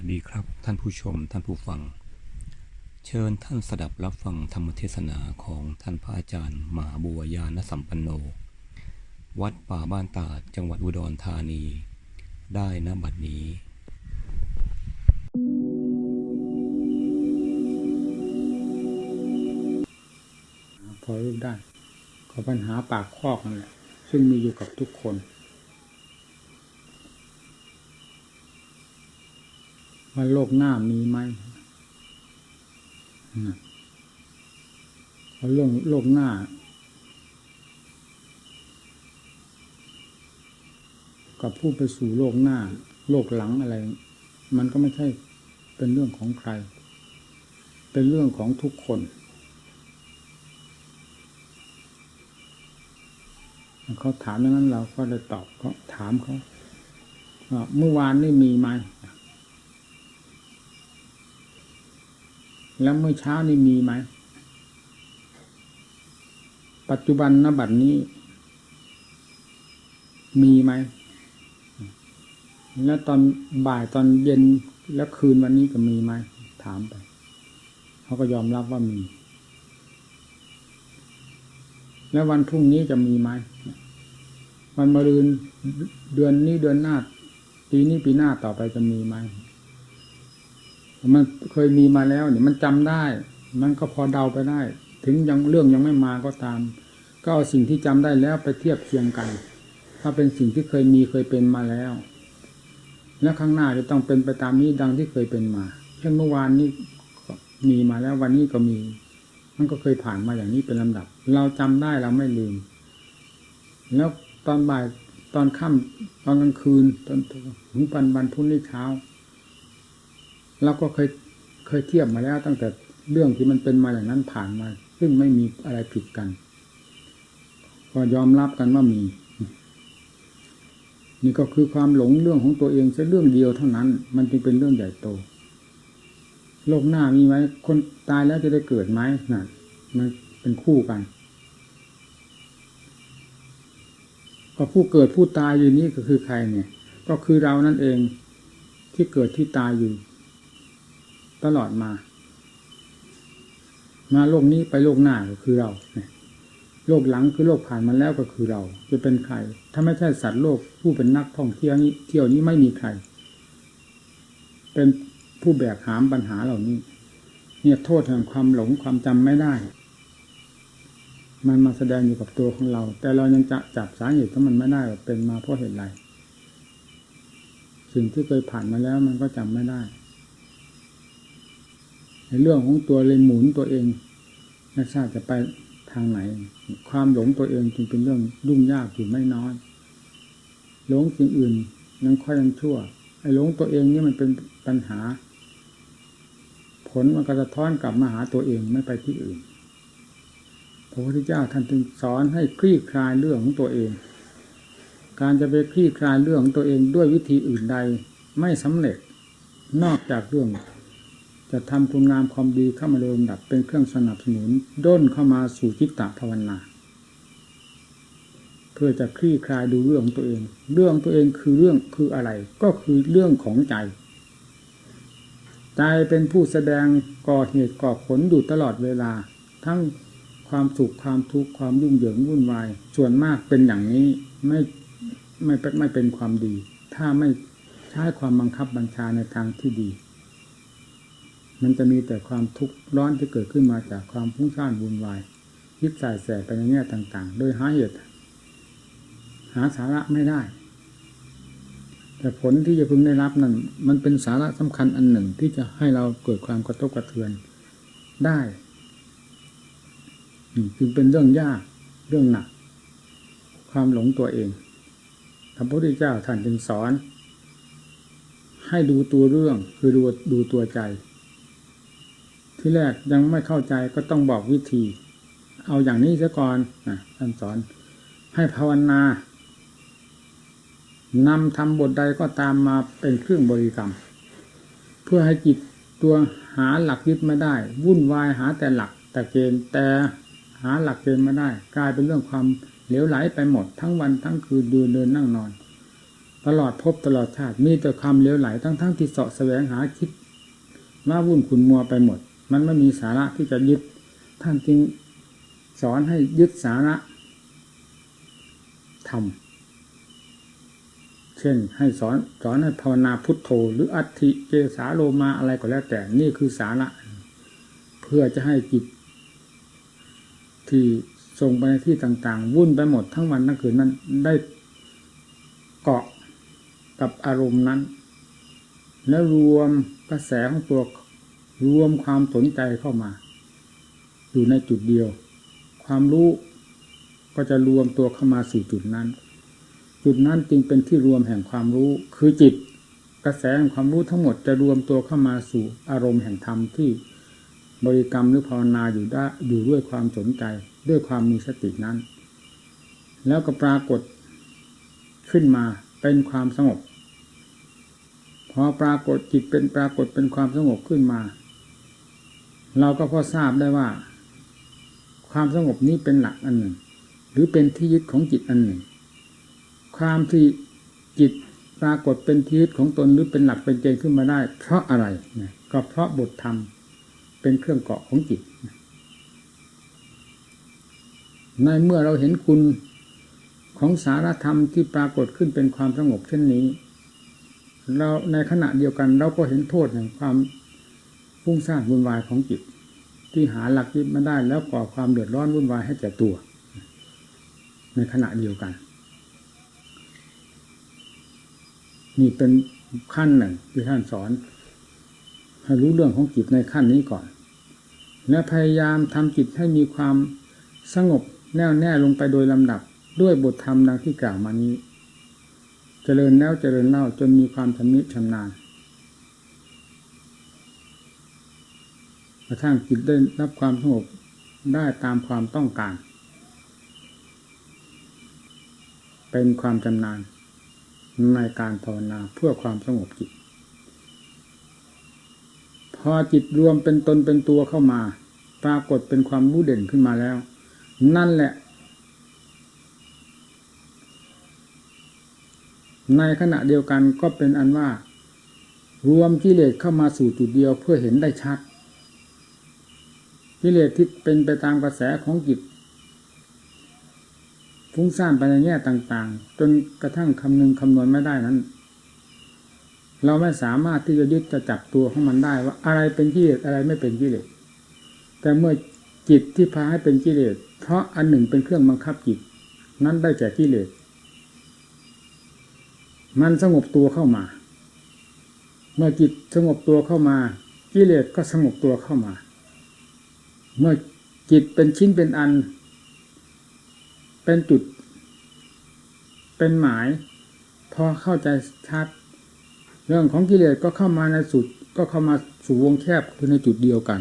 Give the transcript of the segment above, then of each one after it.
สวัสดีครับ ท่านผู้ชม ท่านผู้ฟัง เชิญท่านสดับรับฟังธรรมเทศนาของท่านพระอาจารย์มหาบัวยานสัมปันโน วัดป่าบ้านตาดจังหวัดอุดรธานี ได้ณบัดนี้พอรู้ได้ก็ปัญหาปากคอกนั่นแหละซึ่งมีอยู่กับทุกคน ว่าโลกหน้ามีไหมเพราะเรื่องโลกหน้า กับผู้ไปสู่โลกหน้า โลกหลังอะไร มันก็ไม่ใช่เป็นเรื่องของใคร เป็นเรื่องของทุกคนเขาถามอย่างนั้นเราก็เลยตอบเขาถามเขาเมื่อวานนี่มีไหม แล้วเมื่อเช้านี่มีไหม ปัจจุบันนบัดนี้ มีไหม แล้วตอนบ่ายตอนเย็นแล้วคืนวันนี้ก็มีไหม ถามไป เขาก็ยอมรับว่ามี แล้ววันพรุ่งนี้จะมีไหมวันมะรืนเดือนนี้เดือนหน้าปีนี้ปีหน้าต่อไปจะมีไหม มันเคยมีมาแล้วเนี่ยมันจำได้ มันก็พอเดาไปได้ ถึงยังเรื่องยังไม่มาก็ตาม ก็เอาสิ่งที่จำได้แล้วไปเทียบเคียงกัน ถ้าเป็นสิ่งที่เคยมีเคยเป็นมาแล้ว แล้วข้างหน้าจะต้องเป็นไปตามนี้ดังที่เคยเป็นมา เช่นเมื่อวานนี้มีมาแล้ววันนี้ก็มี มันก็เคยผ่านมาอย่างนี้เป็นลำดับ เราจำได้เราไม่ลืม แล้วตอนบ่ายตอนค่ำตอนกลางคืนตอนถึงปันวันพรุ่งนี้เช้า เราก็เคยเคยเทียบมาแล้ว ตั้งแต่เรื่องที่มันเป็นมาอย่างนั้นผ่านมา ซึ่งไม่มีอะไรผิดกัน ก็ยอมรับกันว่ามี นี่ก็คือความหลงเรื่องของตัวเองแค่เรื่องเดียวเท่านั้น มันจึงเป็นเรื่องใหญ่โต โลกหน้ามีไหมคนตายแล้วจะได้เกิดไหมน่ะ มันเป็นคู่กันก็ผู้เกิดผู้ตายอยู่นี่ก็คือใครเนี่ย ก็คือเรานั่นเองที่เกิดที่ตายอยู่ ตลอดมา มาโลกนี้ไปโลกหน้าก็คือเราโลกหลังคือโลกผ่านมาแล้วก็คือเรา จะเป็นใคร ถ้าไม่ใช่สัตว์โลกผู้เป็นนักท่องเที่ยวนี้เที่ยวนี้ไม่มีใคร เป็นผู้แบกหามปัญหาเหล่านี้ เนี่ยโทษแห่งความหลงความจำไม่ได้ มันมาแสดงอยู่กับตัวของเรา แต่เรายังจะจับสาเหตุของมันไม่ได้ว่าเป็นมาเพราะเหตุไรสิ่งที่เคยผ่านมาแล้วมันก็จำไม่ได้ ในเรื่องของตัวเลยหมุนตัวเองไม่ทราบจะไปทางไหน ความหลงตัวเองจึงเป็นเรื่องยุ่งยากอยู่ไม่น้อย หลงสิ่งอื่นยังค่อยยังชั่วไอ้หลงตัวเองนี่มันเป็นปัญหา ผลมันก็จะท้อนกลับมาหาตัวเองไม่ไปที่อื่นพระพุทธเจ้าท่านจึงสอนให้คลี่คลายเรื่องของตัวเอง การจะไปคลี่คลายเรื่องของตัวเองด้วยวิธีอื่นใดไม่สำเร็จนอกจากเรื่อง จะทำคุณงามความดีเข้ามาโดยลำดับเป็นเครื่องสนับสนุนด้นเข้ามาสู่จิตตภาวนา เพื่อจะคลี่คลายดูเรื่องตัวเอง เรื่องตัวเองคือเรื่องคืออะไร ก็คือเรื่องของใจ ใจเป็นผู้แสดงก่อเหตุก่อผลอยู่ตลอดเวลา ทั้งความสุขความทุกข์ความยุ่งเหยิงวุ่นวาย ส่วนมากเป็นอย่างนี้ไม่ไม่ไม่เป็นความดี ถ้าไม่ใช้ความบังคับบัญชาในทางที่ดี มันจะมีแต่ความทุกข์ร้อนที่เกิดขึ้นมาจากความฟุ้งซ่านวุ่นวายคิดใส่แสไปในแง่ต่าง ๆ โดยหาเหตุ หาสาระไม่ได้ แต่ผลที่จะพึงได้รับนั้นมันเป็นสาระสำคัญอันหนึ่งที่จะให้เราเกิดความกระทบกระเทือนได้จึงเป็นเรื่องยากเรื่องหนัก ความหลงตัวเองพระพุทธเจ้าท่านจึงสอน ให้ดูตัวเรื่องคือดูดูตัวใจ ที่แรกยังไม่เข้าใจก็ต้องบอกวิธี เอาอย่างนี้ซะก่อนนะท่านสอน ให้ภาวนานำทำบทใดก็ตามมาเป็นเครื่องบริกรรม เพื่อให้จิตตัวหาหลักยึดไม่ได้ วุ่นวายหาแต่หลักแต่เกณฑ์แต่หาหลักเกณฑ์ไม่ได้ กลายเป็นเรื่องความเหลวไหลไปหมดทั้งวันทั้งคืนเดินเดินนั่งนอน ตลอดภพตลอดชาติมีแต่ความเหลวไหลทั้งๆทที่เสาะแสวงหาคิดมาวุ่นขุนมัวไปหมด มันไม่มีสาระที่จะยึด ท่านจึงสอนให้ยึดสาระทำเช่น ให้สอนสอนให้ภาวนาพุทโธ หรืออัติเจสาโลมาอะไรก็แล้วแต่นี่คือสาระ เพื่อจะให้จิต ที่ส่งไปในที่ต่างๆ วุ่นไปหมดทั้งวันทั้งคืนนั้นได้เกาะกับอารมณ์นั้น แล้วรวมกระแสของตัว รวมความสนใจเข้ามา อยู่ในจุดเดียว ความรู้ก็จะรวมตัวเข้ามาสู่จุดนั้น จุดนั้นจึงเป็นที่รวมแห่งความรู้ คือจิต กระแสแห่งความรู้ทั้งหมดจะรวมตัวเข้ามาสู่อารมณ์แห่งธรรมที่บริกรรมหรือภาวนาอยู่ได้อยู่ด้วยความสนใจ ด้วยความมีสตินั้น แล้วก็ปรากฏขึ้นมาเป็นความสงบพอปรากฏจิตเป็นปรากฏเป็นความสงบขึ้นมา เราก็พอทราบได้ว่า ความสงบนี้เป็นหลักอันหนึ่ง หรือเป็นที่ยึดของจิตอันหนึ่ง ความที่จิตปรากฏเป็นที่ยึดของตนหรือเป็นหลักเป็นเกณฑ์ขึ้นมาได้ เพราะอะไรนะก็เพราะบทธรรมเป็นเครื่องเกาะของจิตในเมื่อเราเห็นคุณของสารธรรมที่ปรากฏขึ้นเป็นความสงบเช่นนี้ เราในขณะเดียวกันเราก็เห็นโทษแห่งความ ฟุ้งซ่านวุ่นวายของจิต ที่หาหลักยึดไม่ได้แล้วก่อความเดือดร้อนวุ่นวายให้แก่ตัว ในขณะเดียวกัน นี่เป็นขั้นหนึ่งที่ท่านสอนให้รู้เรื่องของจิตในขั้นนี้ก่อน และพยายามทำจิตให้มีความสงบแน่วแน่ลงไปโดยลำดับด้วยบทธรรมดังที่กล่าวมานี้ เจริญแล้วเจริญเล่าจนมีความชำนิชำนาญ กระทั่งจิตได้รับความสงบได้ตามความต้องการ เป็นความชำนาญในการภาวนาเพื่อความสงบจิต พอจิตรวมเป็นตนเป็นตัวเข้ามา ปรากฏเป็นความรู้เด่นขึ้นมาแล้ว นั่นแหละ ในขณะเดียวกันก็เป็นอันว่า รวมกิเลสเข้ามาสู่จุดเดียวเพื่อเห็นได้ชัด กิเลสที่เป็นไปตามกระแสของจิตฟุ้งซ่านไปในแง่ต่างๆ จนกระทั่งคำนึงคำนวณไม่ได้นั้น เราไม่สามารถที่จะยึดจะจับตัวของมันได้ว่าอะไรเป็นกิเลสอะไรไม่เป็นกิเลสแต่เมื่อจิตที่พาให้เป็นกิเลสเพราะอันหนึ่งเป็นเครื่องบังคับจิต นั้นได้แก่กิเลสมันสงบตัวเข้ามา เมื่อจิตสงบตัวเข้ามา กิเลสก็สงบตัวเข้ามา เมื่อจิตเป็นชิ้นเป็นอัน เป็นจุด เป็นหมาย พอเข้าใจชัด เรื่องของกิเลสก็เข้ามาในสุด ก็เข้ามาสู่วงแคบคือในจุดเดียวกัน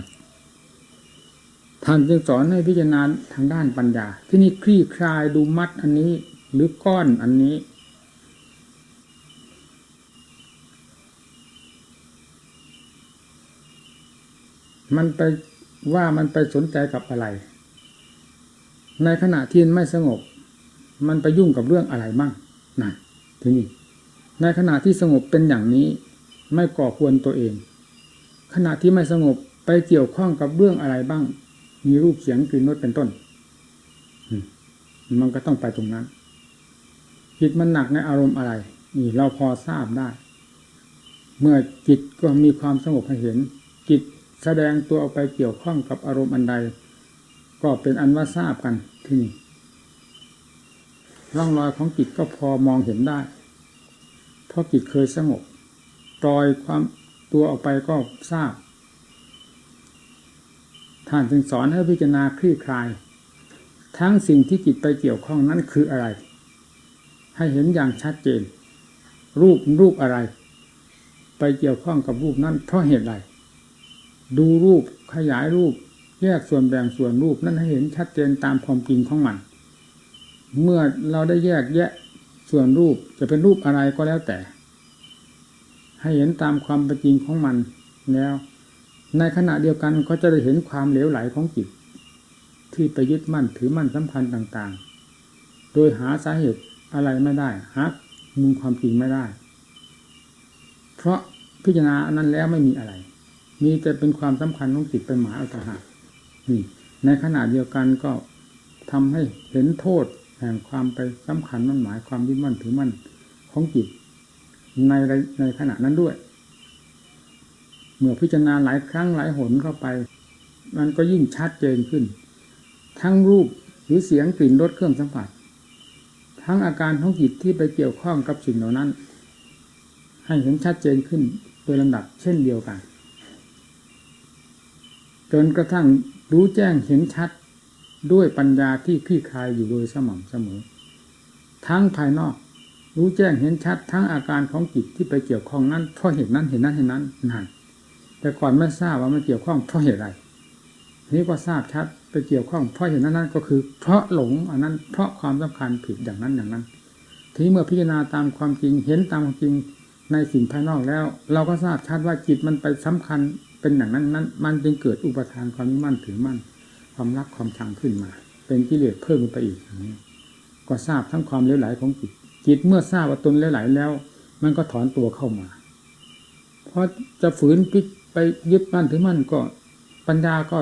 ท่านจึงสอนให้พิจารณาทางด้านปัญญา ที่นี่คลี่คลายดูมัดอันนี้หรือก้อนอันนี้ มันไป ว่ามันไปสนใจกับอะไร ในขณะที่ไม่สงบ มันไปยุ่งกับเรื่องอะไรมั่งนั่นทีนี้ในขณะที่สงบเป็นอย่างนี้ไม่ก่อควรตัวเอง ขณะที่ไม่สงบไปเกี่ยวข้องกับเรื่องอะไรบ้าง มีรูปเสียงกลิ่นรสเป็นต้นมันก็ต้องไปตรงนั้นจิตมันหนักในอารมณ์อะไร นี่เราพอทราบได้ เมื่อจิตก็มีความสงบให้เห็นจิต แสดงตัวออกไปเกี่ยวข้องกับอารมณ์อันใด ก็เป็นอันว่าทราบกันที่นี่ร่องรอยของจิตก็พอมองเห็นได้ เพราะจิตเคยสงบปล่อยความตัวออกไปก็ทราบ ท่านจึงสอนให้พิจารณาคลี่คลาย ทั้งสิ่งที่จิตไปเกี่ยวข้องนั้นคืออะไร ให้เห็นอย่างชัดเจน รูปรูปอะไร ไปเกี่ยวข้องกับรูปนั้นเพราะเหตุใด ดูรูปขยายรูป แยกส่วนแบ่งส่วนรูปนั้นให้เห็นชัดเจนตามความจริงของมัน เมื่อเราได้แยกแยะส่วนรูปจะเป็นรูปอะไรก็แล้วแต่ ให้เห็นตามความเป็นจริงของมันแล้ว ในขณะเดียวกันก็จะได้เห็นความเหลวไหลของจิต ที่ไปยึดมั่นถือมั่นสำคัญต่างๆ โดยหาสาเหตุอะไรไม่ได้หามุมความจริงไม่ได้ เพราะพิจารณาอันนั้นแล้วไม่มีอะไร มีแต่เป็นความสำคัญของจิตเป็นหมายเอาต่างหากนี่ ในขณะเดียวกันก็ทำให้เห็นโทษแห่งความไปสำคัญมั่นหมายความยึดมั่นถือมั่นของจิต ในในขณะนั้นด้วย เมื่อพิจารณาหลายครั้งหลายหนเข้าไป มันก็ยิ่งชัดเจนขึ้น ทั้งรูปหรือเสียงกลิ่นรสเครื่องสัมผัส ทั้งอาการของจิตที่ไปเกี่ยวข้องกับสิ่งเหล่านั้น ให้เห็นชัดเจนขึ้นโดยลำดับเช่นเดียวกัน จนกระทั่งรู้แจ้งเห็นชัดด้วยปัญญาที่คลี่คลายอยู่โดยสม่ำเสมอ ทั้งภายนอก รู้แจ้งเห็นชัด ทั้งอาการของจิตที่ไปเกี่ยวข้องนั้นเพราะเหตุนั้นเห็นนั้นเห็นนั้นนั่นแต่ก่อนไม่ทราบว่ามันเกี่ยวข้องเพราะเหตุอะไรนี้ก็ทราบชัดไปเกี่ยวข้องเพราะเหตุนั้นนั้นก็คือ เพราะหลงอันนั้น เพราะความสำคัญผิดอย่างนั้นอย่างนั้น ทีเมื่อพิจารณาตามความจริงเห็นตามความจริงในสิ่งภายนอกแล้ว เราก็ทราบชัดว่าจิตมันไปสำคัญ เป็นอย่างนั้นนั้น มันจึงเกิดอุปทานความมั่นถือมั่น ความรักความชังขึ้นมา เป็นกิเลสเพิ่มขึ้นไปอีกอย่างนี้ ก็ทราบทั้งความเลวไหลของจิตจิตเมื่อทราบว่าตนเลวไหลแล้ว มันก็ถอนตัวเข้ามาเพราะจะฝืนพิไปยึดมั่นถือมั่นก็ ปัญญาก็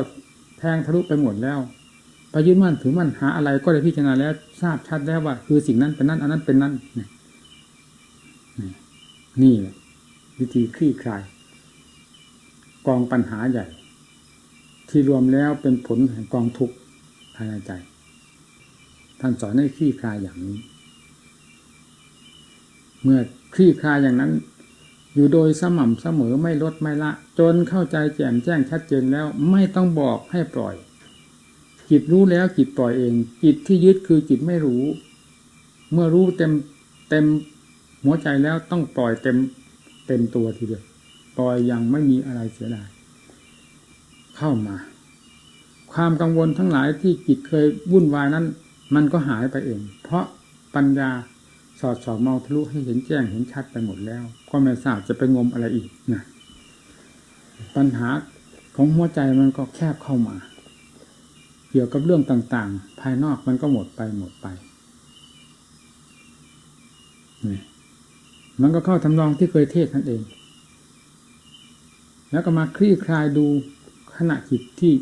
แทงทะลุไปหมดแล้วไปยึดมั่นถือมั่นหาอะไรก็ได้พิจารณาแล้ว ทราบชัดแล้วว่า คือสิ่งนั้นเป็นนั้นอันนั้นเป็นนั้นนี่นี่แหละวิธีคลี่คลาย กองปัญหาใหญ่ ที่รวมแล้วเป็นผลแห่งกองทุกข์ภายในใจ ท่านสอนให้คลี่คลายอย่างนี้ เมื่อคลี่คลายอย่างนั้น อยู่โดยสม่ำเสมอไม่ลดไม่ละ จนเข้าใจแจ่มแจ้งชัดเจนแล้วไม่ต้องบอกให้ปล่อย จิตรู้แล้วจิตปล่อยเอง จิตที่ยึดคือจิตไม่รู้ เมื่อรู้เต็มเต็มหัวใจแล้วต้องปล่อยเต็มเต็มตัวทีเดียว ปล่อยยังไม่มีอะไรเสียดายเข้ามา ความกังวลทั้งหลายที่จิตเคยวุ่นวายนั้น มันก็หายไปเอง เพราะปัญญาสอดส่องมองทะลุให้เห็นแจ้งเห็นชัดไปหมดแล้ว ก็ไม่ทราบจะไปงมอะไรอีกนะปัญหาของหัวใจมันก็แคบเข้ามา เกี่ยวกับเรื่องต่างๆ ภายนอกมันก็หมดไปหมดไปมันก็เข้าทำนองที่เคยเทศนั่นเอง แล้วก็มาคลี่คลายดูขณะจิตที่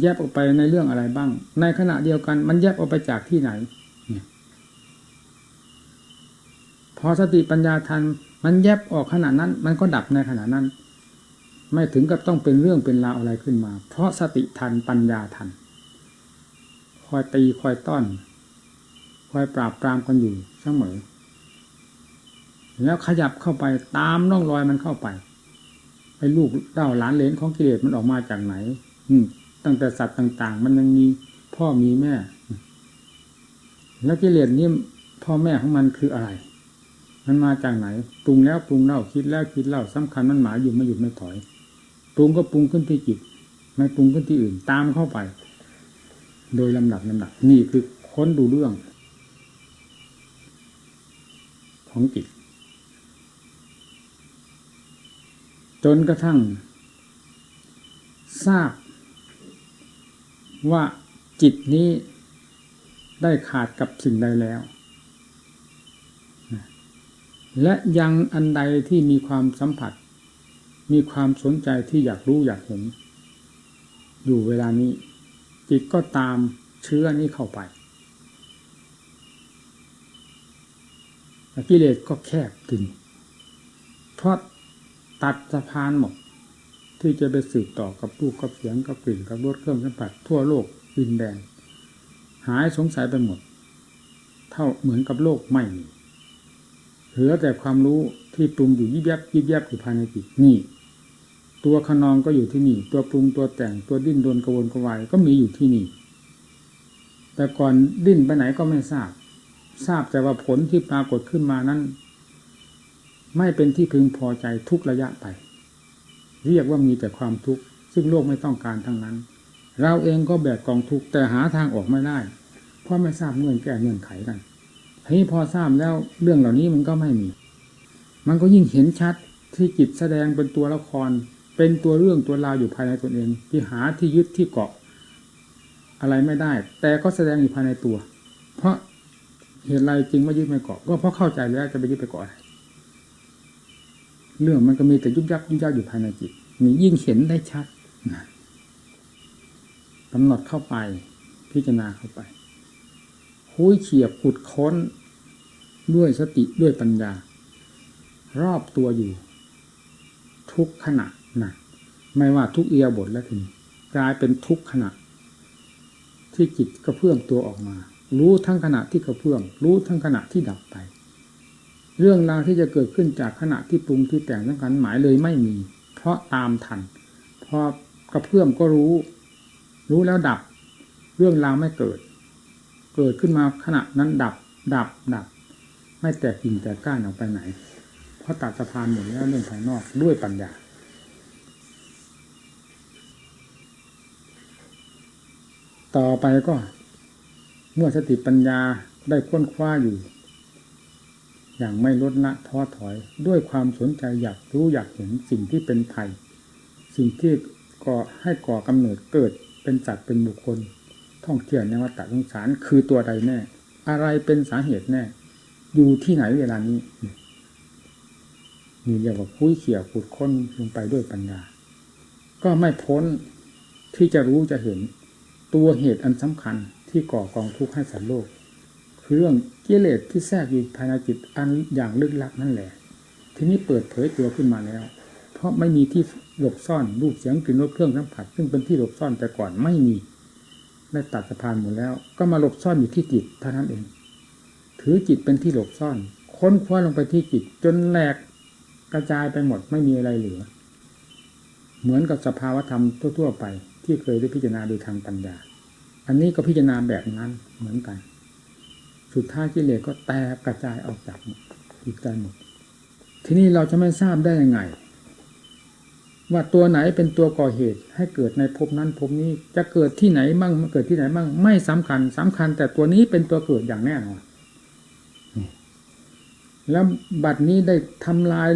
แยบออกไปในเรื่องอะไรบ้าง ในขณะเดียวกันมันแยบออกไปจากที่ไหนเนี่ยพอสติปัญญาทันมันแยบออกขณะนั้น มันก็ดับในขณะนั้น ไม่ถึงกับต้องเป็นเรื่องเป็นราวอะไรขึ้นมา เพราะสติทันปัญญาทัน คอยตีคอยต้อน คอยปราบปรามกันอยู่เสมอ แล้วขยับเข้าไปตามร่องรอยมันเข้าไป ไอ้ลูกเต้าหลานเลนของกิเลสมันออกมาจากไหน อืมตั้งแต่สัตว์ต่าง ๆ มันยังมีพ่อมีแม่ แล้วกิเลสนี่พ่อแม่ของมันคืออะไร มันมาจากไหนปรุงแล้วปรุงเล่าคิดแล้วคิดเล่าสำคัญมันหมายอยู่ไม่หยุดไม่ถอยปรุงก็ปรุงขึ้นที่จิตไม่ปรุงขึ้นที่อื่นตามเข้าไป โดยลำดับลำดับนี่คือค้นดูเรื่อง ของจิต จนกระทั่ง ทราบ ว่าจิตนี้ได้ขาดกับสิ่งใดแล้ว และยังอันใดที่มีความสัมผัส มีความสนใจที่อยากรู้อยากเห็น อยู่เวลานี้ จิตก็ตามเชื้อนี้เข้าไปกิเลสก็แคบถึงเพราะ ตัดสะพานหมดที่จะไปสืบต่อกับรูปกับเสียงกับกลิ่นกับรสเครื่องสัมผัสทั่วโลกดินแดน หายสงสัยไปหมด เท่าเหมือนกับโลกไม่มีเหลือแต่ความรู้ที่ปรุงอยู่ยิบยับยิบยับอยู่ภายในจิตนี่ ตัวขนองก็อยู่ที่นี่ ตัวปรุงตัวแต่งตัวดิ้นรนกระวนกระวายก็มีอยู่ที่นี่ แต่ก่อนดิ้นไปไหนก็ไม่ทราบ ทราบแต่ว่าผลที่ปรากฏขึ้นมานั้น ไม่เป็นที่พึงพอใจทุกระยะไป เรียกว่ามีแต่ความทุกข์ซึ่งโลกไม่ต้องการทั้งนั้น เราเองก็แบกกองทุกข์แต่หาทางออกไม่ได้ เพราะไม่ทราบเงื่อนแก้เงื่อนไขกันทีนี้พอทราบแล้วเรื่องเหล่านี้มันก็ไม่มี มันก็ยิ่งเห็นชัดที่จิตแสดงเป็นตัวละคร เป็นตัวเรื่องตัวราวอยู่ภายในตนเอง ที่หาที่ยึดที่เกาะ อะไรไม่ได้ แต่ก็แสดงอยู่ภายในตัว เพราะเหตุไรจริงไม่ยึดไม่เกาะก็เพราะเข้าใจแล้วจะไปยึดไปเกาะอะไร เรื่องมันก็มีแต่ยุบยับยุบยับอยู่ภายในจิตมียิ่งเห็นได้ชัดนะกำหนดเข้าไป พิจารณาเข้าไปคุยเฉียบขุดค้นด้วยสติด้วยปัญญา รอบตัวอยู่ ทุกขณะนะไม่ว่าทุกเอียบทแล้วทีนี้กลายเป็นทุกขณะ ที่จิตกระเพื่อมตัวออกมา รู้ทั้งขณะที่กระเพื่อมรู้ทั้งขณะที่ดับไป เรื่องราวที่จะเกิดขึ้นจากขณะที่ปรุงที่แต่งทั้งกันหมายเลยไม่มี เพราะตามทันพอกระเพื่อมก็รู้ รู้แล้วดับ เรื่องราวไม่เกิด เกิดขึ้นมาขณะนั้นดับ ดับ ดับ ไม่แตกกิ่งแตกก้านออกไปไหน เพราะตัดสะพานหมดแล้วเรื่องภายนอกด้วยปัญญาต่อไปก็เมื่อสติปัญญาได้ค้นคว้าอยู่ อย่างไม่ลดละท้อถอย ด้วยความสนใจอยากรู้อยากเห็นสิ่งที่เป็นภัย สิ่งที่ก่อให้ก่อกำเนิดเกิดเป็นสัตเป็นบุคคล ท่องเที่ยวในวัฏสงสารคือตัวใดแน่ อะไรเป็นสาเหตุแน่ อยู่ที่ไหนเวลานี้นี่เรียกว่าคุยเขี่ยขุดค้นลงไปด้วยปัญญา ก็ไม่พ้นที่จะรู้จะเห็นตัวเหตุอันสำคัญที่ก่อกองทุกข์ให้สัตว์โลก คือเรื่องกิเลสที่แทรกอยู่ภายในจิตอันอย่างลึกลับนั่นแหละ ทีนี้เปิดเผยตัวขึ้นมาแล้ว เพราะไม่มีที่หลบซ่อนรูปเสียงกลิ่นรสเครื่องสัมผัสซึ่งเป็นที่หลบซ่อนแต่ก่อนไม่มีได้ตัดสะพานหมดแล้ว ก็มาหลบซ่อนอยู่ที่จิตเท่านั้นเอง ถือจิตเป็นที่หลบซ่อน ค้นคว้าลงไปที่จิตจนแหลกกระจายไปหมดไม่มีอะไรเหลือ เหมือนกับสภาวธรรมทั่ว ๆ ไป ที่เคยได้พิจารณาโดยทางปัญญา อันนี้ก็พิจารณาแบบนั้นเหมือนกัน สุดท้ายกิเลสก็แตกกระจายออกจากจิตใจหมด ทีนี้เราจะไม่ทราบได้ยังไง ว่าตัวไหนเป็นตัวก่อเหตุ ให้เกิดในภพนั้นภพนี้จะเกิดที่ไหนมั่งเกิดที่ไหนมั่งไม่สำคัญสำคัญ แต่ตัวนี้เป็นตัวเกิดอย่างแน่นอนแล้วบัดนี้ได้ทำลาย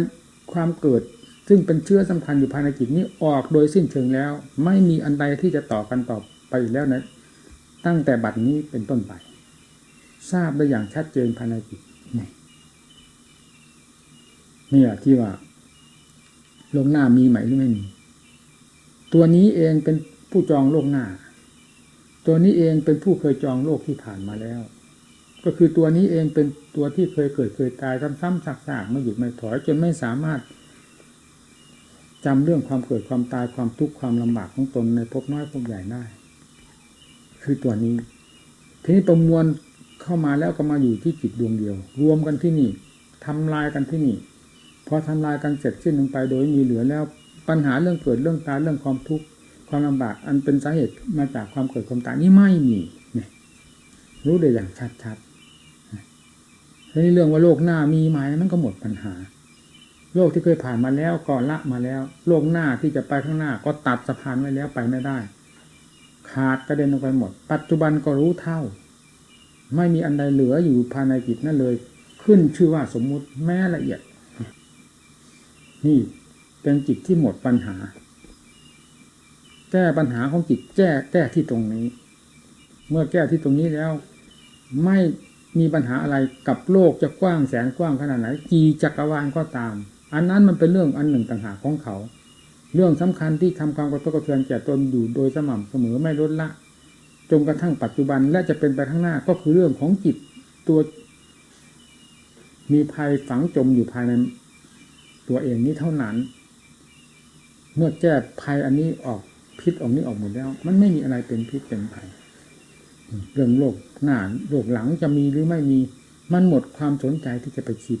ความเกิด ซึ่งเป็นเชื้อสำคัญอยู่ภายในจิตนี้ออกโดยสิ้นเชิงแล้ว ไม่มีอันใดที่จะต่อกันต่อไปอีกแล้วนะตั้งแต่บัดนี้เป็นต้นไป ทราบได้อย่างชัดเจนภายในจิตนี่เนี่ยที่ว่า โลกหน้ามีไหมหรือไม่มี ตัวนี้เองเป็นผู้จองโลกหน้า ตัวนี้เองเป็นผู้เคยจองโลกที่ผ่านมาแล้ว ก็คือตัวนี้เองเป็นตัวที่เคยเกิดเคยตายซ้ำๆซากๆไม่หยุดไม่ถอยจนไม่สามารถจำเรื่องความเกิดความตายความทุกข์ความลำบากของตนในภพน้อยภพใหญ่ได้ คือตัวนี้ ทีนี้ประมวล เข้ามาแล้วก็มาอยู่ที่จิตดวงเดียว รวมกันที่นี่ทำลายกันที่นี่พอทำลายกันเสร็จสิ้นลงไป โดยมีเหลือแล้วปัญหาเรื่องเกิดเรื่องตายเรื่องความทุกข์ความลำบาก อันเป็นสาเหตุมาจากความเกิดความตายนี่ไม่มีเนี่ยรู้ได้อย่างชัดๆทีนี้เรื่องว่าโลกหน้ามีไหมมันก็หมดปัญหา โลกที่เคยผ่านมาแล้วก็ละมาแล้ว โลกหน้าที่จะไปข้างหน้า ก็ตัดสะพานไว้แล้วไปไม่ได้ ขาดกระเด็นลงไปหมด ปัจจุบันก็รู้เท่า ไม่มีอันใดเหลืออยู่ภายในจิตนั่นเลย ขึ้นชื่อว่าสมมุติแม้ละเอียด นี่เป็นจิตที่หมดปัญหา แก้ปัญหาของจิตแก้แก้ที่ตรงนี้ เมื่อแก้ที่ตรงนี้แล้ว ไม่มีปัญหาอะไรกับโลกจะกว้างแสนกว้างขนาดไหนกี่จักรวาลก็ตาม อันนั้นมันเป็นเรื่องอันหนึ่งต่างหากของเขา เรื่องสำคัญที่ทำความกระทบกระเทือนแก่ตนอยู่โดยสม่ำเสมอไม่ลดละ จนกระทั่งปัจจุบันและจะเป็นไปข้างหน้าก็คือเรื่องของจิตตัว มีภัยฝังจมอยู่ภายในตัวเองนี้เท่านั้น เมื่อแก้ภัยอันนี้ออกพิษออกนี้ออกหมดแล้ว มันไม่มีอะไรเป็นพิษเป็นภัยเรื่องโลกหน้าโลกหลังจะมีหรือไม่มีมันหมดความสนใจที่จะไปคิด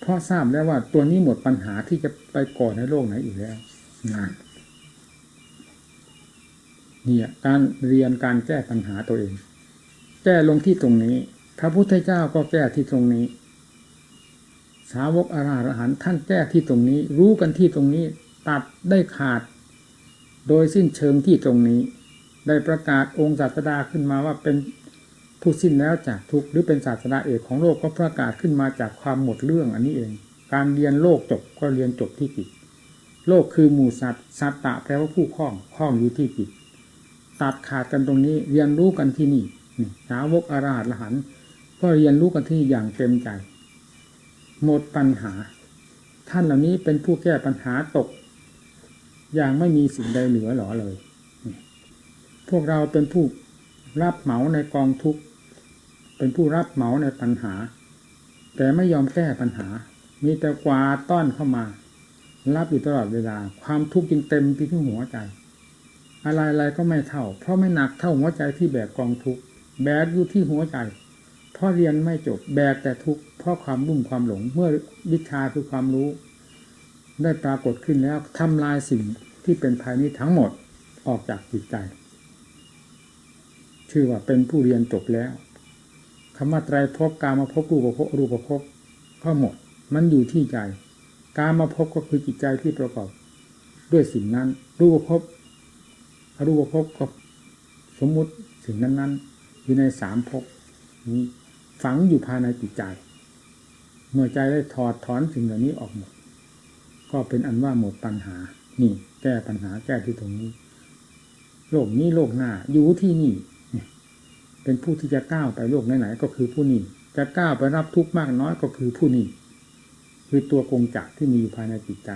เพราะทราบแล้วว่าตัวนี้หมดปัญหาที่จะไปก่อในโลกไหนอีกแล้วนาน เนี่ยการเรียนการแก้ปัญหาตัวเอง แก้ลงที่ตรงนี้ พระพุทธเจ้าก็แก้ที่ตรงนี้ สาวกอาราหันท่านแก้ที่ตรงนี้ รู้กันที่ตรงนี้ ตัดได้ขาด โดยสิ้นเชิงที่ตรงนี้ ได้ประกาศองค์ศาสดาขึ้นมาว่าเป็นผู้สิ้นแล้วจากทุกข์หรือเป็นศาสดาเอกของโลกก็ประกาศขึ้นมาจากความหมดเรื่องอันนี้เอง การเรียนโลกจบก็เรียนจบที่จิตโลกคือหมู่สัตว์สัตตะแปลว่าผู้คล้องคล้องอยู่ที่จิต ตัดขาดกันตรงนี้ เรียนรู้กันที่นี่สาวกอาราหันก็เรียนรู้กันที่อย่างเต็มใจ หมดปัญหา ท่านเหล่านี้เป็นผู้แก้ปัญหาตก อย่างไม่มีสิ่งใดเหลือหรอเลย พวกเราเป็นผู้รับเหมาในกองทุกเป็นผู้รับเหมาในปัญหา แต่ไม่ยอมแก้ปัญหา มีแต่กวาดต้อนเข้ามา รับอยู่ตลอดเวลา ความทุกข์จึงเต็มที่หัวใจ อะไรอะไรก็ไม่เท่า เพราะไม่หนักเท่าหัวใจที่แบกกองทุกแบกอยู่ที่หัวใจ เพราะเรียนไม่จบแบกแต่ทุกเพราะความรุ่มความหลง เมื่อวิชาคือความรู้ ได้ปรากฏขึ้นแล้วทำลายสิ่งที่เป็นภายนี้ทั้งหมดออกจากจิตใจ ชื่อว่าเป็นผู้เรียนจบแล้วคำว่าไตรภพกามาภพรูปภพรูปภพก็หมด มันอยู่ที่ใจ กามาภพก็คือจิตใจที่ประกอบ ด้วยสิ่งนั้น รูปภพ อรูปภพก็สมมุติสิ่งนั้น ๆ อยู่ในสามภพนี้ฝังอยู่ภายในจิตใจ เมื่อใจได้ถอดถอนสิ่งเหล่านี้ออกหมด ก็เป็นอันว่าหมดปัญหา นี่ แก้ปัญหาแก้ที่ตรงนี้ โลกนี้โลกหน้า อยู่ที่นี่ เป็นผู้ที่จะก้าวไปโลกไหนๆก็คือผู้นี้ จะก้าวไปรับทุกข์มากน้อยก็คือผู้นี้ คือตัวกงจักรที่มีอยู่ภายในจิตใจ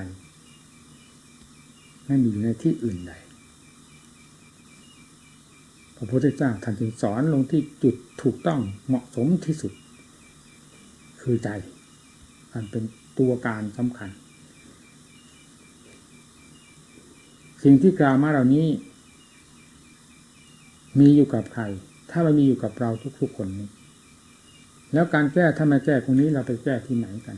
ไม่มีอยู่ในที่อื่นใด ระพุทธเจ้าท่านจึงสอนลงที่จุดถูกต้องเหมาะสมที่สุด คือใจอันเป็นตัวการสำคัญ สิ่งที่กล่าวมาเหล่านี้ มีอยู่กับใคร ถ้ามันมีอยู่กับเราทุกๆคนนี้ แล้วการแก้ถ้าไม่แก้ตรงนี้เราไปแก้ที่ไหนกัน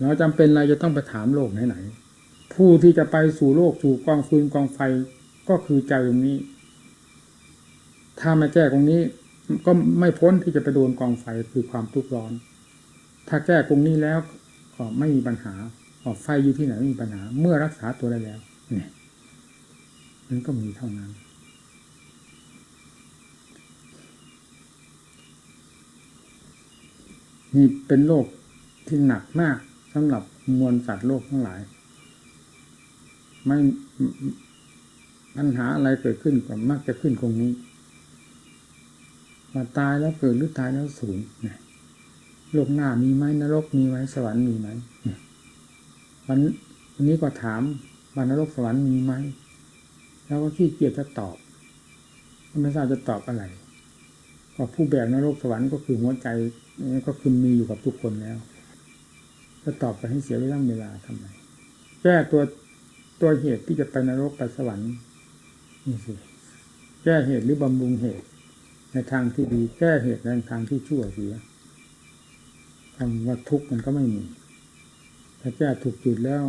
เราจำเป็นเราจะต้องไปถามโลกไหนๆผู้ที่จะไปสู่โลกสู่กองฟืนกองไฟก็คือใจตรงนี้ ถ้าไม่แก้ตรงนี้ ก็ไม่พ้นที่จะไปโดนกองไฟคือความทุกข์ร้อน ถ้าแก้ตรงนี้แล้วก็ไม่มีปัญหาออกไฟอยู่ที่ไหนไม่มีปัญหา เมื่อรักษาตัวได้แล้วเนี่ยมันก็มีเท่านั้น นี่เป็นโรคที่หนักมากสำหรับมวลสัตว์โลกทั้งหลาย ไม่ปัญหาอะไรเกิดขึ้นก็มักจะขึ้นตรงนี้ มาตายแล้วเกิดหรือตายแล้วสูญโลกหน้ามีไหมนรกมีไหมสวรรค์มีไหมวันวันนี้ก็ถามว่านรกสวรรค์มีไหมแล้วก็ขี้เกียจจะตอบไม่ทราบจะตอบอะไรก็ผู้แบกนรกสวรรค์ก็คือหัวใจก็คือมีอยู่กับทุกคนแล้วจะตอบไปให้เสียเวลาเวลาทำไมแก้ตัวตัวเหตุที่จะไปนรกไปสวรรค์นี่สิแก้เหตุหรือบำรุงเหตุ ในทางที่ดีแก้เหตุในทางที่ชั่วเสียคำว่าทุกข์มันก็ไม่มี ถ้าแก้ถูกจุดแล้ว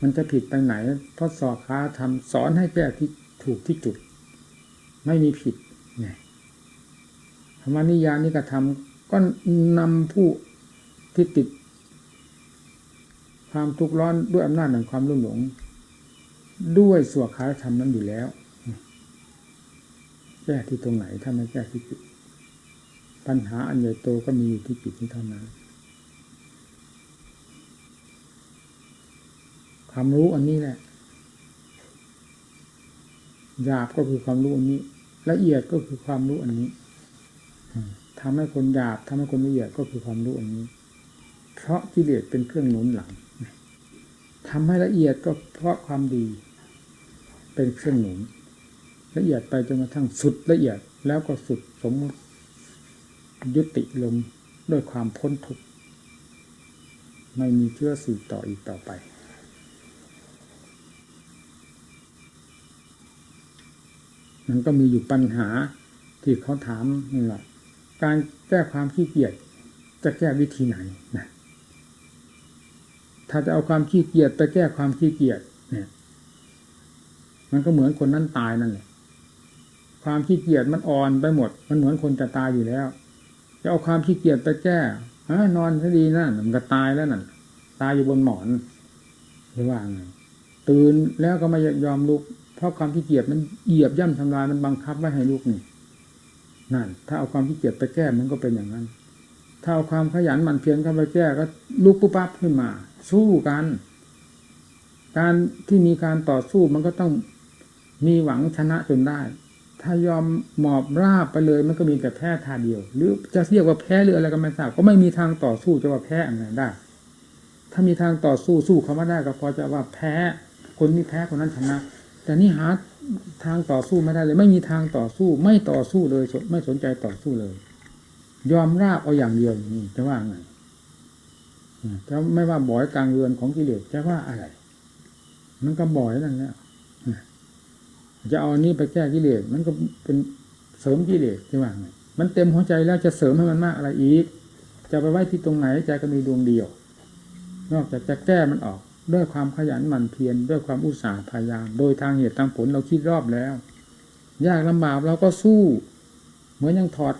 มันจะผิดไปไหน เพราะสอค้าทำสอนให้แก้ที่ถูกที่จุด ไม่มีผิดไงธรรมนิยานิกระทำก็นำผู้ที่ติด ความทุกข์ร้อนด้วยอำนาจแห่งความรุ่มหลง ด้วยสวขาธรรมนั้นอยู่แล้ว แก้ที่ตรงไหนถ้าไม่แก้ที่จิตปัญหาอันใหญ่โตก็มีอยู่ที่จิตนี้เท่านั้นความรู้อันนี้แหละหยาบก็คือความรู้อันนี้ ละเอียดก็คือความรู้อันนี้ทำให้คนหยาบทำให้คนละเอียดก็คือความรู้อันนี้ เพราะกิเลสเป็นเครื่องหนุนหลังทำให้ละเอียดก็เพราะความดี เป็นเครื่องหนุน ละเอียดไปจนกระทั่งสุดละเอียดแล้วก็สุดสมมติยุติลงด้วยความพ้นทุกข์ไม่มีเชื่อสืบต่ออีกต่อไป มันก็มีอยู่ปัญหาที่เขาถามนี่แหละการแก้ความขี้เกียจจะแก้วิธีไหนนะถ้าจะเอาความขี้เกียจไปแก้ความขี้เกียจเนี่ย มันก็เหมือนคนนั้นตายนั่นแหละ ความขี้เกียจมันอ่อนไปหมด มันเหมือนคนจะตายอยู่แล้ว จะเอาความขี้เกียจไปแก้นอนซะดีนะมันก็ตายแล้วนั่นตายอยู่บนหมอนหรือว่าไงตื่นแล้วก็ไม่ยอมลุก เพราะความขี้เกียจมันเหยียบย่ำทำลายมันบังคับไม่ให้ลุกนี่นั่น ถ้าเอาความขี้เกียจไปแก้มันก็เป็นอย่างนั้น ถ้าเอาความขยันหมั่นเพียรเข้าไปแก้ก็ลุกปุ๊บปั๊บขึ้นมา สู้กัน การที่มีการต่อสู้มันก็ต้องมีหวังชนะจนได้ ถ้ายอมหมอบราบไปเลยมันก็มีแต่แพ้ทาเดียว หรือจะเรียกว่าแพ้หรืออะไรก็ไม่ทราบก็ไม่มีทางต่อสู้จะว่าแพ้อะไรได้ ถ้ามีทางต่อสู้สู้เขาไม่ได้ก็พอจะว่าแพ้คนนี้แพ้คนนั้นชนะ แต่นี่หาทางต่อสู้ไม่ได้เลย ไม่มีทางต่อสู้ไม่ต่อสู้เลยไม่สนใจต่อสู้เลย ยอมราบเอาอย่างเดียวนี่จะว่าไงจะไม่ว่าบ่อยกลางเรือนของกิเลสจะว่าอะไร มันก็บ่อยนั่นแหละ จะเอาอันนี้ไปแก้กิเลสมันก็เป็นเสริมกิเลสจะว่าไงมันเต็มหัวใจแล้วจะเสริมให้มันมากอะไรอีก จะไปไว้ที่ตรงไหนใจก็มีดวงเดียว นอกจากจะแก้มันออก ด้วยความขยันหมั่นเพียรด้วยความอุตสาห์พยายาม โดยทางเหตุทางผลเราคิดรอบแล้ว ยากลำบากเราก็สู้ เหมือนยังถอด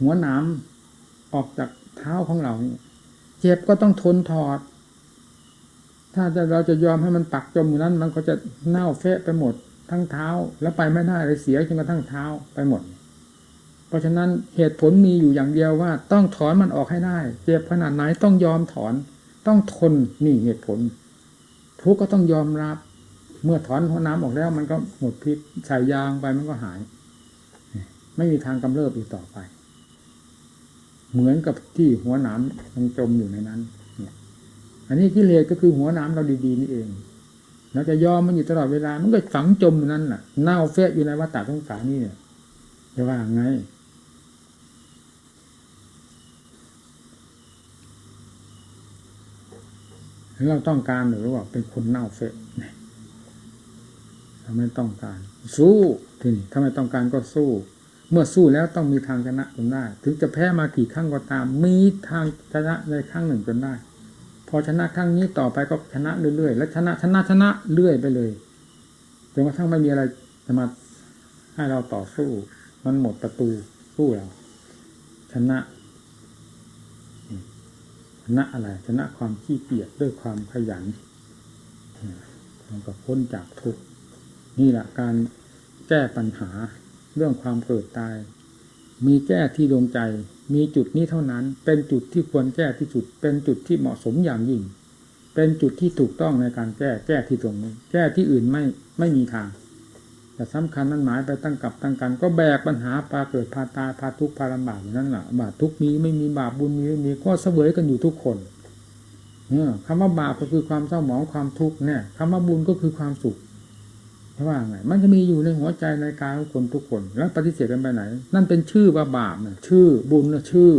หัวหนามออกจากเท้าของเราเจ็บก็ต้องทนถอด ถ้าจะเราจะยอมให้มันปักจมอยู่นั้น มันก็จะเน่าเฟะไปหมด ทั้งเท้า แล้วไปไม่ได้เลยเสียจนกระทั่งเท้าไปหมด เพราะฉะนั้นเหตุผลมีอยู่อย่างเดียวว่าต้องถอนมันออกให้ได้ เจ็บขนาดไหนต้องยอมถอน ต้องทนนี่เหตุผล ทุกข์ก็ต้องยอมรับ เมื่อถอนหัวน้ำออกแล้ว มันก็หมดพิษใส่ยางไปมันก็หาย ไม่มีทางกำเริบอีกต่อไป เหมือนกับที่หัวหนามมันจมอยู่ในนั้นเนี่ยอันนี้กิเลสก็คือหัวหนามเราดีๆนี่เอง เราจะยอมมันอยู่ตลอดเวลา มันก็ฝังจมอยู่นั่นแหละเน่าเฟะอยู่ในวัฏฏะสงสารนี่เนี่ยจะว่าไงเราต้องการหรือว่าเป็นคนเน่าเฟะเนี่ยเราไม่ต้องการ สู้ทีนี้ถ้าไม่ต้องการก็สู้ เมื่อสู้แล้วต้องมีทางชนะจนได้ ถึงจะแพ้มากี่ครั้งก็ตาม มีทางชนะในครั้งหนึ่งจนได้ พอชนะครั้งนี้ต่อไปก็ชนะเรื่อยๆ และชนะชนะชนะเรื่อยไปเลยจนกระทั่งไม่มีอะไรจะมาให้เราต่อสู้ มันหมดประตูสู้เราชนะชนะอะไรชนะความขี้เกียจด้วยความขยันมันก็พ้นจากทุกนี่แหละการแก้ปัญหาเรื่องความเกิดตาย มีแก้ที่ดวงใจ มีจุดนี้เท่านั้น เป็นจุดที่ควรแก้ที่สุด เป็นจุดที่เหมาะสมอย่างยิ่ง เป็นจุดที่ถูกต้องในการแก้แก้ที่ตรงนี้ แก้ที่อื่นไม่ไม่มีทาง แต่สำคัญมันหมายไปตั้งกับตั้งกัน ก็แบกปัญหาพาเกิดพาตายพาทุกข์พาลำบากอยู่นั่นแหละบาปทุกข์มีไม่มีบาปบุญมีไม่มีก็เสวยกันอยู่ทุกคนเนี่ยคำว่าบาปก็คือความเศร้าหมองความทุกข์เนี่ยคำว่าบุญก็คือความสุข ว่าไงมันจะมีอยู่ในหัวใจในกายของคนทุกคน แล้วปฏิเสธกันไปไหน นั่นเป็นชื่อว่าบาปนะชื่อบุญนะชื่อ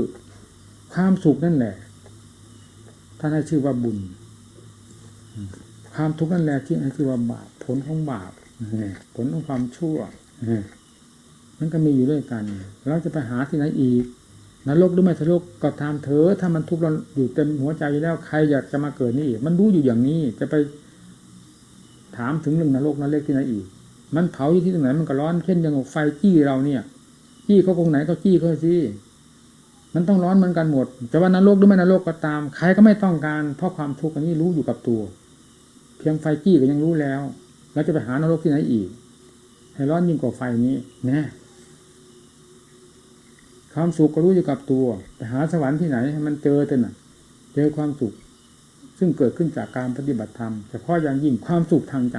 ความสุขนั่นแหละท่านให้ชื่อว่าบุญ ความทุกข์นั่นแหละที่ให้ชื่อว่าบาปผลของบาปเนี่ยผลของความชั่วนี่ยมันก็มีอยู่ด้วยกัน เราจะไปหาที่ไหนอีกนรกหรือไม่นรกก็ตามเถอะถ้ามันทุกข์เราอยู่เต็มหัวใจอยู่แล้วใครอยากจะมาเกิดนี่มันรู้อยู่อย่างนี้ จะไป ถามถึงเรื่องนรกนรกที่ไหนอีก มันเผาอยู่ที่ตรงไหนมันก็ร้อนเช่นอย่างไฟจี้เราเนี่ยจี้เขาคงไหนก็จี้เขาสิมันต้องร้อนเหมือนกันหมดจะว่านรกหรือไม่นรกก็ตามใครก็ไม่ต้องการเพราะความทุกข์อันนี้รู้อยู่กับตัว เพียงไฟจี้ก็ยังรู้แล้วแล้วจะไปหานรกที่ไหนอีก ให้ร้อนยิ่งกว่าไฟนี้นะความสุขก็รู้อยู่กับตัวไปหาสวรรค์ที่ไหนให้มันเจอเถอะนะเจอความสุข ซึ่งเกิดขึ้นจากการปฏิบัติธรรมเฉพาะอย่างยิ่งความสุขทางใจ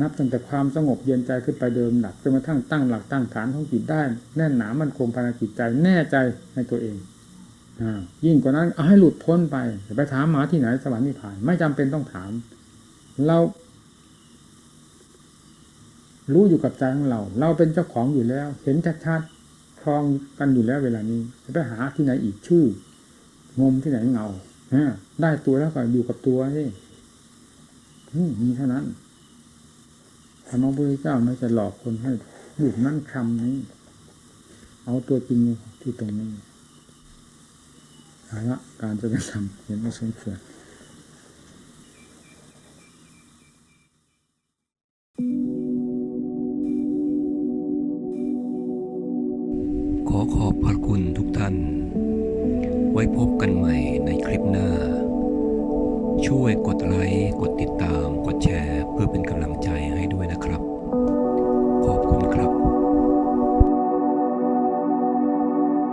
นับตั้งแต่ความสงบเย็นใจขึ้นไปเดิมหลักจนกระทั่งตั้งหลักตั้งฐานของจิตได้ แน่นหนามันคงภายในจิตใจแน่ใจในตัวเองอยิ่งกว่านั้นเอาให้หลุดพ้นไปไปถามหมาที่ไหนสวรรค์นิพพานไม่จำเป็นต้องถาม เรารู้อยู่กับใจของเรา เราเป็นเจ้าของอยู่แล้ว เห็นชัดๆคลองกันอยู่แล้วเวลานี้จะไปหาที่ไหนอีกชื่อ งมที่ไหนเงา ได้ตัวแล้วก็อยู่กับตัวนี่อืมมีเท่านั้นธรรมะพุทธเจ้าไม่จะหลอกคนให้อยู่นั่นคำนี้ เอาตัวจริงที่ตรงนี้เอาละการจะได้ทำเห็นไม่สมควรขอขอบพระคุณทุกท่าน ไว้พบกันใหม่ในคลิปหน้า ช่วยกดไลค์ กดติดตาม กดแชร์ เพื่อเป็นกำลังใจ